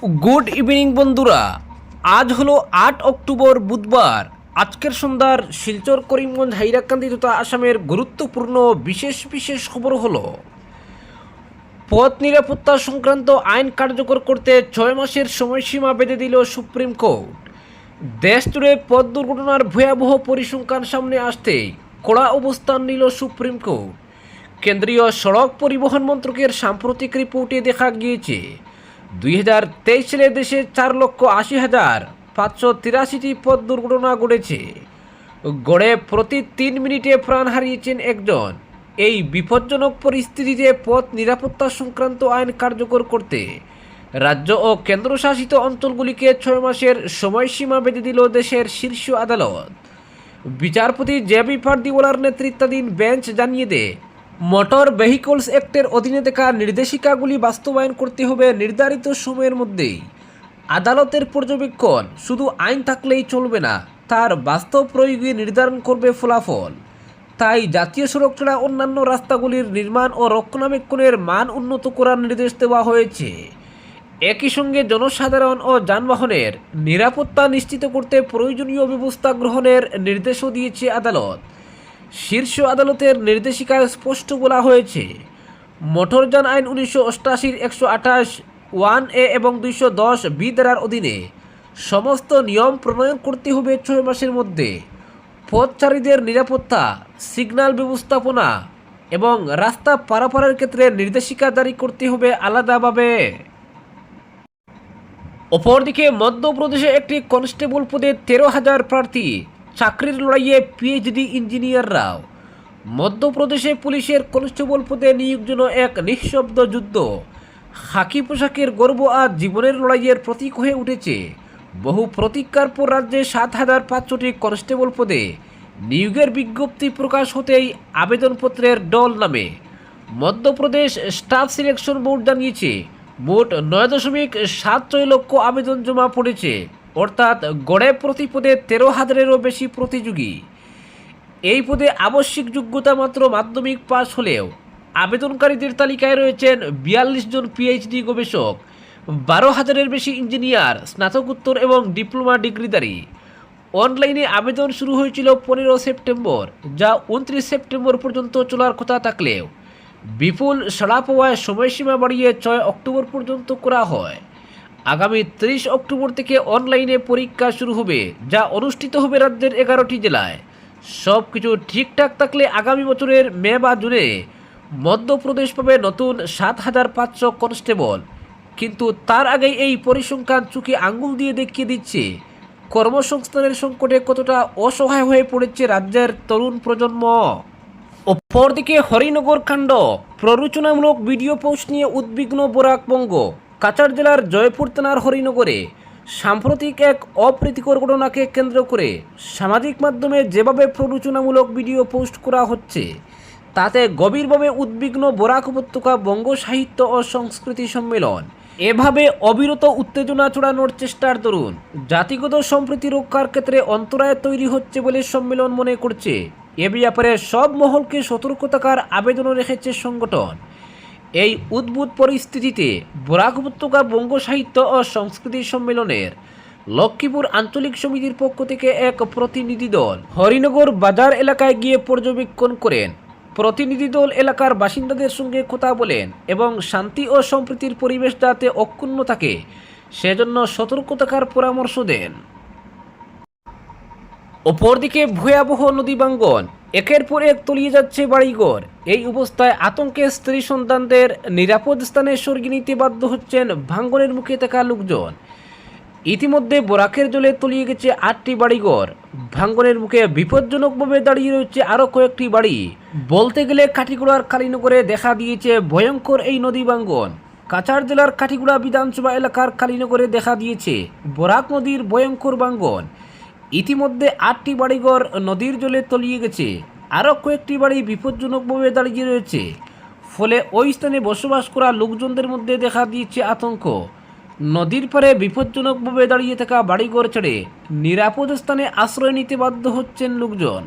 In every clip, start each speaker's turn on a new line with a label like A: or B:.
A: Good evening বন্ধুরা। আজ হলো আট অক্টোবর বুধবার। আজকের সন্ধ্যার শিলচর, করিমগঞ্জ, হাইরাকান্দি তথা আসামের গুরুত্বপূর্ণ বিশেষ বিশেষ খবর হলো, পথ নিরাপত্তা সংক্রান্ত আইন কার্যকর করতে ছয় মাসের সময়সীমা বেঁধে দিল সুপ্রিম কোর্ট। দেশ জুড়ে পথ দুর্ঘটনার ভয়াবহ পরিসংখ্যান সামনে আসতেই কড়া অবস্থান নিল সুপ্রিম কোর্ট। কেন্দ্রীয় সড়ক পরিবহন মন্ত্রকের সাম্প্রতিক রিপোর্টে দেখা গিয়েছে দুই হাজার দেশে চার লক্ষ আশি হাজার পাঁচশো তিরাশিটি পথ দুর্ঘটনা ঘটেছে। গড়ে প্রতি তিন মিনিটে প্রাণ হারিয়েছেন একজন। এই বিপজ্জনক পরিস্থিতিতে পথ নিরাপত্তা সংক্রান্ত আইন কার্যকর করতে রাজ্য ও কেন্দ্রশাসিত অঞ্চলগুলিকে ছয় মাসের সময়সীমা বেঁধে দিল দেশের শীর্ষ আদালত। বিচারপতি জেবি ফার্দিওয়ালার নেতৃত্বাধীন বেঞ্চ জানিয়ে দেয় মোটর ভেহিকলস অ্যাক্টের অধীনে দেখা নির্দেশিকাগুলি বাস্তবায়ন করতে হবে নির্ধারিত সময়ের মধ্যেই। আদালতের পর্যবেক্ষণ, শুধু আইন থাকলেই চলবে না, তার বাস্তব প্রয়োগে নির্ধারণ করবে ফলাফল। তাই জাতীয় সড়ক ছাড়া অন্যান্য রাস্তাগুলির নির্মাণ ও রক্ষণাবেক্ষণের মান উন্নত করার নির্দেশ দেওয়া হয়েছে। একই সঙ্গে জনসাধারণ ও যানবাহনের নিরাপত্তা নিশ্চিত করতে প্রয়োজনীয় ব্যবস্থা গ্রহণের নির্দেশও দিয়েছে আদালত। শীর্ষ আদালতের নির্দেশিকায় স্পষ্ট বলা হয়েছে, মোটরযান আইন উনিশশো অষ্টাশির একশো আঠাশ, ওয়ান এ এবং দুইশো দশ বি ধারার অধীনে সমস্ত নিয়ম প্রণয়ন করতে হবে ছয় মাসের মধ্যে। পথচারীদের নিরাপত্তা, সিগন্যাল ব্যবস্থাপনা এবং রাস্তা পারাপারের ক্ষেত্রে নির্দেশিকা জারি করতে হবে আলাদাভাবে। অপরদিকে মধ্যপ্রদেশে একটি কনস্টেবল পদে তেরো হাজার প্রার্থী চাকরির লড়াইয়ে পিএইচডি ইঞ্জিনিয়াররাও মধ্যপ্রদেশে পুলিশের কনস্টেবল পদে নিয়োগ জন্য এক নিঃশব্দ যুদ্ধ। খাকি পোশাকের গর্ব আজ জীবনের লড়াইয়ের প্রতীক হয়ে উঠেছে। বহু প্রতীক্ষার পর রাজ্যে সাত হাজার পাঁচশোটি কনস্টেবল পদে নিয়োগের বিজ্ঞপ্তি প্রকাশ হতেই আবেদনপত্রের ডল নামে। মধ্যপ্রদেশ স্টাফ সিলেকশন বোর্ড জানিয়েছে, মোট নয় দশমিক সাত ছয় লক্ষ আবেদন জমা পড়েছে। অর্থাৎ গড়ে প্রতি পদে তেরো হাজারেরও বেশি প্রতিযোগী। এই পদে আবশ্যিক যোগ্যতা মাত্র মাধ্যমিক পাস হলেও আবেদনকারীদের তালিকায় রয়েছেন বিয়াল্লিশ জন পিএইচডি গবেষক, বারো হাজারের বেশি ইঞ্জিনিয়ার, স্নাতকোত্তর এবং ডিপ্লোমা ডিগ্রিধারী। অনলাইনে আবেদন শুরু হয়েছিল পনেরো সেপ্টেম্বর, যা উনত্রিশ সেপ্টেম্বর পর্যন্ত চলার কথা থাকলেও বিপুল সাড়া পাওয়ায় সময়সীমা বাড়িয়ে ছয় অক্টোবর পর্যন্ত করা হয়। আগামী ত্রিশ অক্টোবর থেকে অনলাইনে পরীক্ষা শুরু হবে, যা অনুষ্ঠিত হবে রাজ্যের এগারোটি জেলায়। সব কিছু ঠিকঠাক থাকলে আগামী বছরের মে বা জুনে মধ্যপ্রদেশ পাবে নতুন সাত হাজার পাঁচশো কনস্টেবল। কিন্তু তার আগেই এই পরিসংখ্যান চুকে আঙ্গুল দিয়ে দেখিয়ে দিচ্ছে, কর্মসংস্থানের সংকটে কতটা অসহায় হয়ে পড়েছে রাজ্যের তরুণ প্রজন্ম। অপরদিকে হরিনগর কাণ্ড, প্ররোচনামূলক ভিডিও পোস্ট নিয়ে উদ্বিগ্ন বরাকবঙ্গ কাছাড় জেলার জয়পুর থানার হরিনগরে সাম্প্রতিক এক অপ্রীতিকর ঘটনাকে কেন্দ্র করে সামাজিক মাধ্যমে যেভাবে প্ররোচনামূলক ভিডিও পোস্ট করা হচ্ছে, তাতে গভীরভাবে উদ্বিগ্ন বরাক উপত্যকা বঙ্গ সাহিত্য ও সংস্কৃতি সম্মেলন। এভাবে অবিরত উত্তেজনা চড়ানোর চেষ্টার দরুন জাতিগত সম্প্রীতি রক্ষার ক্ষেত্রে অন্তরায় তৈরি হচ্ছে বলে সম্মেলন মনে করছে। এ ব্যাপারে সব মহলকে সতর্ক থাকার আবেদনও রেখেছে সংগঠন। এই উদ্ভুত পরিস্থিতিতে বরাক উপত্যকা বঙ্গ সাহিত্য ও সংস্কৃতি সম্মেলনের লক্ষ্মীপুর আঞ্চলিক সমিতির পক্ষ থেকে এক প্রতিনিধি দল হরিনগর বাজার এলাকায় গিয়ে পর্যবেক্ষণ করেন। প্রতিনিধি দল এলাকার বাসিন্দাদের সঙ্গে কথা বলেন এবং শান্তি ও সম্প্রীতির পরিবেশ যাতে অক্ষুণ্ণ থাকে, সেজন্য সতর্ক থাকার পরামর্শ দেন। অপরদিকে ভয়াবহ নদী ভাঙ্গন একের পর এক তলিয়ে যাচ্ছে বাড়িঘর। এই অবস্থায় আতঙ্কে স্ত্রী সন্তানদের নিরাপদ স্থানে সরিয়ে নিতে বাধ্য হচ্ছেন ভাঙ্গনের মুখে থাকা লোকজন। ইতিমধ্যে বরাকের জলে তলিয়ে গেছে আটটি বাড়িঘর। ভাঙ্গনের মুখে বিপজ্জনকভাবে দাঁড়িয়ে রয়েছে আরও কয়েকটি বাড়ি। বলতে গেলে কাঠিগুড়ার কালীনগরে দেখা দিয়েছে ভয়ঙ্কর এই নদী ভাঙ্গন। কাছাড় জেলার কাঠিগুড়া বিধানসভা এলাকার কালীনগরে দেখা দিয়েছে বরাক নদীর ভয়ঙ্কর ভাঙ্গন। ইতিমধ্যে আটটি বাড়িঘর নদীর জলে তলিয়ে গেছে। আরও কয়েকটি বাড়ি বিপজ্জনকভাবে দাঁড়িয়ে রয়েছে। ফলে ওই স্থানে বসবাস করা লোকজনদের মধ্যে দেখা দিয়েছে আতঙ্ক। নদীর পারে বিপজ্জনকভাবে দাঁড়িয়ে থাকা বাড়িঘর ছেড়ে নিরাপদ স্থানে আশ্রয় নিতে বাধ্য হচ্ছেন লোকজন।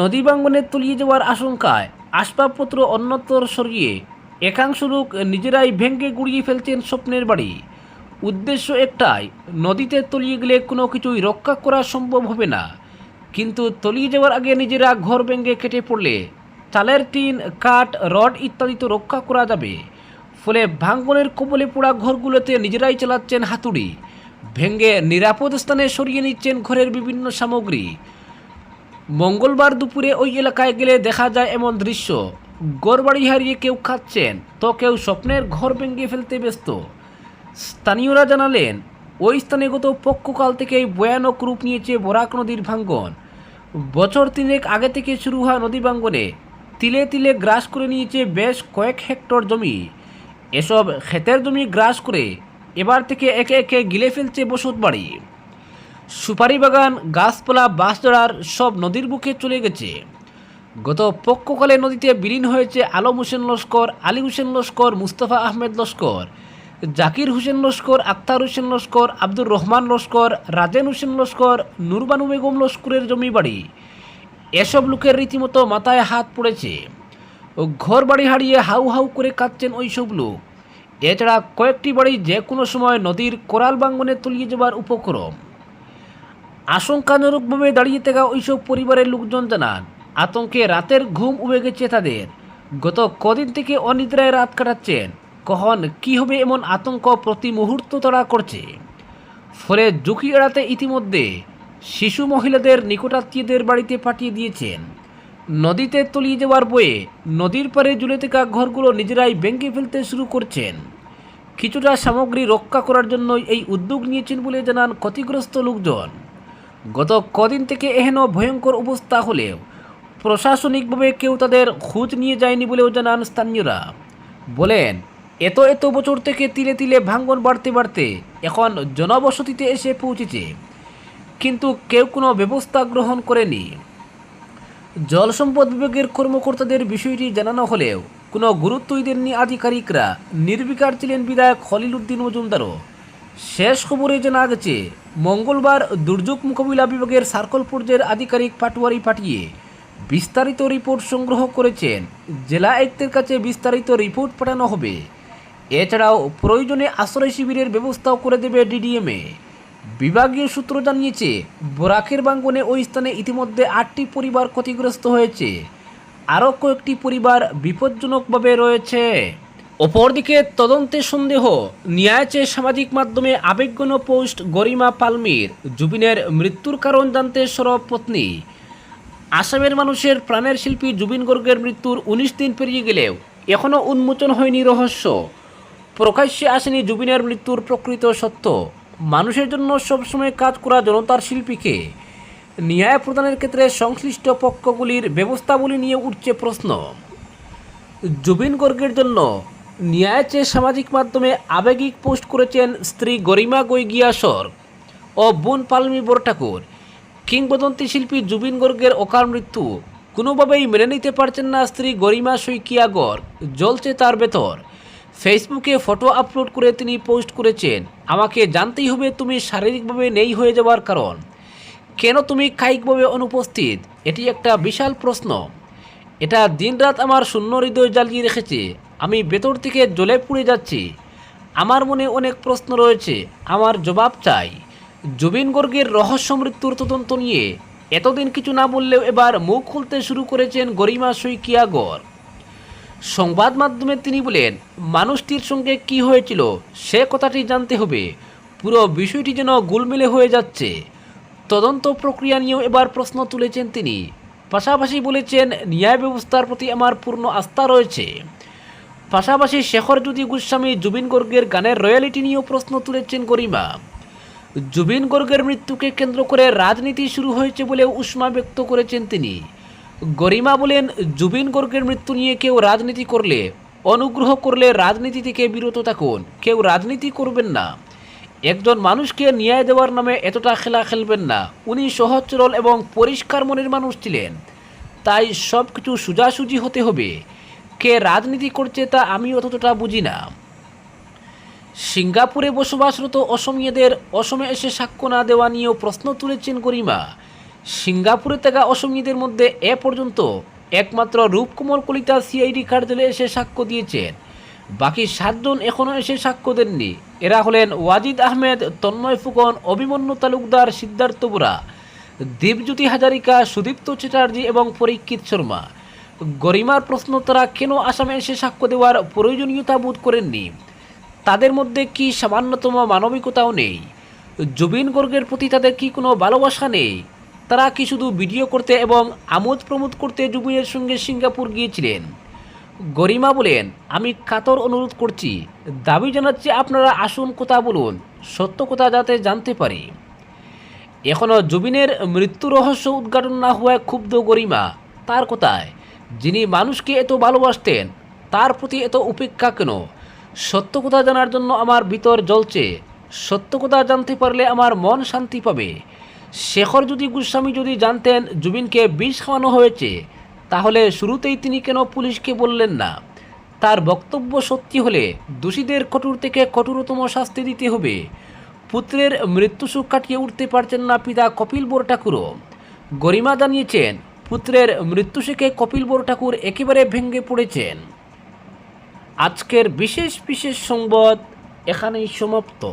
A: নদী বাঙ্গনে তলিয়ে যাওয়ার আশঙ্কায় আসবাবপত্র অন্যত্র সরিয়ে একাংশ লোক নিজেরাই ভেঙ্গে গুড়িয়ে ফেলছেন স্বপ্নের বাড়ি। উদ্দেশ্য একটাই, নদীতে তলিয়ে গেলে কোনো কিছুই রক্ষা করা সম্ভব হবে না। কিন্তু তলিয়ে যাওয়ার আগে নিজেরা ঘর ভেঙে কেটে পড়লে চালের টিন, কাঠ, রড ইত্যাদি তো রক্ষা করা যাবে। ফলে ভাঙ্গনের কবলে পোড়া ঘরগুলোতে নিজেরাই চালাচ্ছেন হাতুড়ি। ভেঙে নিরাপদ স্থানে সরিয়ে নিচ্ছেন ঘরের বিভিন্ন সামগ্রী। মঙ্গলবার দুপুরে ওই এলাকায় গেলে দেখা যায় এমন দৃশ্য গড়বাড়ি হারিয়ে কেউ খাচ্ছেন, তো কেউ স্বপ্নের ঘর ভেঙে ফেলতে ব্যস্ত। স্থানীয়রা জানালেন, ওই স্থানে গত পক্ষকাল থেকেই ভয়ানক রূপ নিয়েছে বরাক নদীর ভাঙ্গন। বছর তিনেক আগে থেকে শুরু হওয়া নদী ভাঙ্গনে। তিলে তিলে গ্রাস করে নিয়েছে বেশ কয়েক হেক্টর জমি। এসব ক্ষেতের জমি গ্রাস করে এবার থেকে একে একে গিলে ফেলছে বসত বাড়ি। সুপারি বাগান, গাছপালা বাঁশজড়ার সব নদীর বুকে চলে গেছে। গত পক্ষকালে নদীতে বিলীন হয়েছে আলম হোসেন লস্কর, আলী হোসেন লস্কর, মুস্তফা আহমেদ লস্কর। জাকির হোসেন লস্কর আক্তার হোসেন লস্কর, আব্দুর রহমান লস্কর, রাজেন হোসেন লস্কর, নুরবানু বেগম লস্করের জমি বাড়ি। এসব লোকের রীতিমতো মাথায় হাত পড়েছে। ও ঘর বাড়ি হারিয়ে হাউ হাউ করে কাঁদছেন ওইসব লোক। এছাড়া কয়েকটি বাড়ি যে কোনো সময় নদীর কোরাল বাঙ্গনে তলিয়ে যাবার উপক্রম। আশঙ্কাজনকভাবে দাঁড়িয়ে থাকা ওইসব পরিবারের লোকজন জানান, আতঙ্কে রাতের ঘুম উবে গেছে তাদের। গত কদিন থেকে অনিদ্রায় রাত কাটাচ্ছেন। কখন কি হবে এমন আতঙ্ক প্রতি মুহূর্ত তারা করছে? ফলে ঝুঁকি এড়াতে ইতিমধ্যে শিশু মহিলাদের নিকটাত্মীয়দের বাড়িতে পাঠিয়ে দিয়েছেন। নদীতে তলিয়ে যাওয়ার বয়ে নদীর পারে ঝুলে থাকা ঘরগুলো নিজেরাই ভেঙে ফেলতে শুরু করছেন। কিছুটা সামগ্রী রক্ষা করার জন্য এই উদ্যোগ নিয়েছেন বলে জানান ক্ষতিগ্রস্ত লোকজন। গত কদিন থেকে এহেন ভয়ঙ্কর অবস্থা হলেও প্রশাসনিকভাবে কেউ তাদের খোঁজ নিয়ে যায়নি বলেও জানান স্থানীয়রা। বলেন এত এত বছর থেকে তিলে তিলে ভাঙ্গন বাড়তে বাড়তে এখন জনবসতিতে এসে পৌঁছেছে। কিন্তু কেউ কোনো ব্যবস্থা গ্রহণ করেনি। জল সম্পদ বিভাগের কর্মকর্তাদের বিষয়টি জানানো হলেও কোনো গুরুত্বই দেননি আধিকারিকরা। নির্বিকার ছিলেন বিধায়ক খলিল উদ্দিন মজুমদারও। শেষ খবরে জানা গেছে, মঙ্গলবার দুর্যোগ মোকাবিলা বিভাগের সার্কল পর্যায়ের আধিকারিক পাটুয়ারি পাঠিয়ে বিস্তারিত রিপোর্ট সংগ্রহ করেছেন। জেলা আয়ুক্তের কাছে বিস্তারিত রিপোর্ট পাঠানো হবে। এছাড়াও প্রয়োজনে আশ্রয় শিবিরের ব্যবস্থাও করে দেবে ডিডিএমএ বিভাগীয় সূত্র জানিয়েছে, বরাকের বাঙ্গনে ওই স্থানে ইতিমধ্যে আটটি পরিবার ক্ষতিগ্রস্ত হয়েছে। আরও কয়েকটি পরিবার বিপজ্জনকভাবে রয়েছে। অপরদিকে তদন্তে সন্দেহ, ন্যায় চেয়ে সামাজিক মাধ্যমে আবেগগণ পোস্ট গরিমা পালমির, জুবিনের মৃত্যুর কারণ জানতে সরব পত্নী। আসামের মানুষের প্রাণের শিল্পী জুবিন গর্গের মৃত্যুর উনিশ দিন পেরিয়ে গেলেও এখনও উন্মোচন হয়নি রহস্য। প্রকাশ্যে আসেনি জুবিনের মৃত্যুর প্রকৃত সত্য। মানুষের জন্য সবসময় কাজ করা জনতার শিল্পীকে। ন্যায় প্রদানের ক্ষেত্রে সংশ্লিষ্ট পক্ষগুলির ব্যবস্থাবলী নিয়ে উঠছে প্রশ্ন। জুবিন গর্গের জন্য ন্যায় চেয়ে সামাজিক মাধ্যমে আবেগিক পোস্ট করেছেন স্ত্রী গরিমা গৈগিয়াসর ও বোন পালমি বরঠাকুর কিংবদন্তি শিল্পী জুবিন গর্গের অকাল মৃত্যু কোনোভাবেই মেনে নিতে পারছেন না স্ত্রী গরিমা শইকিয়া গর্গ জ্বলছে তার ভেতর। ফেসবুকে ফটো আপলোড করে তিনি পোস্ট করেছেন, আমাকে জানতেই হবে তুমি শারীরিকভাবে নেই হয়ে যাওয়ার কারণ। কেন তুমি কায়িকভাবে অনুপস্থিত? এটি একটা বিশাল প্রশ্ন। এটা দিনরাত আমার শূন্য হৃদয় জ্বালিয়ে রেখেছে। আমি ভেতর থেকে জ্বলে পুড়ে যাচ্ছি। আমার মনে অনেক প্রশ্ন রয়েছে। আমার জবাব চাই। জুবিন গর্গের রহস্য মৃত্যুর তদন্ত নিয়ে। এতদিন কিছু না বললেও এবার মুখ খুলতে শুরু করেছেন গরিমা শইকিয়া গড় সংবাদ মাধ্যমে তিনি বলেন, মানুষটির সঙ্গে কি হয়েছিল সে কথাটি জানতে হবে। পুরো বিষয়টি যেন গুলমেলে হয়ে যাচ্ছে। তদন্ত প্রক্রিয়া নিয়েও এবার প্রশ্ন তুলেছেন তিনি। পাশাপাশি বলেছেন, ন্যায় ব্যবস্থার প্রতি আমার পূর্ণ আস্থা রয়েছে। পাশাপাশি শেখর জ্যোতি গোস্বামী জুবিন গর্গের গানের রয়্যালিটি নিয়েও প্রশ্ন তুলেছেন গরিমা। জুবিন গর্গের মৃত্যুকে কেন্দ্র করে রাজনীতি শুরু হয়েছে বলেও উষ্মা ব্যক্ত করেছেন তিনি। গরিমা বলেন, জুবিন গর্গের মৃত্যু নিয়ে কেউ রাজনীতি করলে, অনুগ্রহ করলে রাজনীতি থেকে বিরত থাকুন। কেউ রাজনীতি করবেন না। একজন মানুষকে ন্যায় দেওয়ার নামে এতটা খেলা খেলবেন না। উনি সহজ সরল এবং পরিষ্কার মনের মানুষ ছিলেন। তাই সব কিছু সোজাসুজি হতে হবে। কে রাজনীতি করছে তা আমি অতটা বুঝি না। সিঙ্গাপুরে বসবাসরত অসমীয়াদের অসমে এসে সাক্ষ্য না দেওয়া নিয়েও প্রশ্ন তুলেছেন গরিমা। সিঙ্গাপুরে থাকা অসমীয়াদের মধ্যে এ পর্যন্ত একমাত্র রূপকুমার কলিতা সিআইডি কার্যালয়ে এসে সাক্ষ্য দিয়েছেন। বাকি সাতজন এখনও এসে সাক্ষ্য দেননি। এরা হলেন ওয়াজিদ আহমেদ, তন্ময় ফুকন, অভিমন্যু তালুকদার, সিদ্ধার্থ বুড়া দীপজ্যোতি হাজারিকা, সুদীপ্ত চ্যাটার্জি এবং পরীক্ষিত শর্মা। গরিমার প্রশ্ন তারা কেন আসামে এসে সাক্ষ্য দেওয়ার প্রয়োজনীয়তা বোধ করেননি? তাদের মধ্যে কি সামান্যতম মানবিকতাও নেই? জুবিন গর্গের প্রতি তাদের কি কোনো ভালোবাসা নেই? তারা কি শুধু ভিডিও করতে এবং আমোদ প্রমোদ করতে জুবিনের সঙ্গে সিঙ্গাপুর গিয়েছিলেন? গরিমা বলেন, আমি কাতর অনুরোধ করছি। দাবি জানাচ্ছি আপনারা আসুন কথা বলুন। সত্য কথা যাতে জানতে পারি। এখনও জুবিনের মৃত্যু রহস্য উদ্ঘাটন না হওয়ায় ক্ষুব্ধ গরিমা। তার কথায়, যিনি মানুষকে এত ভালোবাসতেন, তার প্রতি এত উপেক্ষা কেন? সত্য কথা জানার জন্য আমার ভিতর জ্বলছে। সত্য কথা জানতে পারলে আমার মন শান্তি পাবে। শেখর যদি গোস্বামী যদি জানতেন জুবিনকে বিষ খাওয়ানো হয়েছে, তাহলে শুরুতেই তিনি কেন পুলিশকে বললেন না? তার বক্তব্য সত্যি হলে দোষীদের কঠোর থেকে কঠোরতম শাস্তি দিতে হবে। পুত্রের মৃত্যুসুখ কাটিয়ে উঠতে পারছেন না পিতা কপিল বোর ঠাকুরও। গরিমা জানিয়েছেন, পুত্রের মৃত্যুসুখে কপিল বোর ঠাকুর একেবারে ভেঙে পড়েছেন। আজকের বিশেষ বিশেষ সংবাদ এখানেই সমাপ্ত।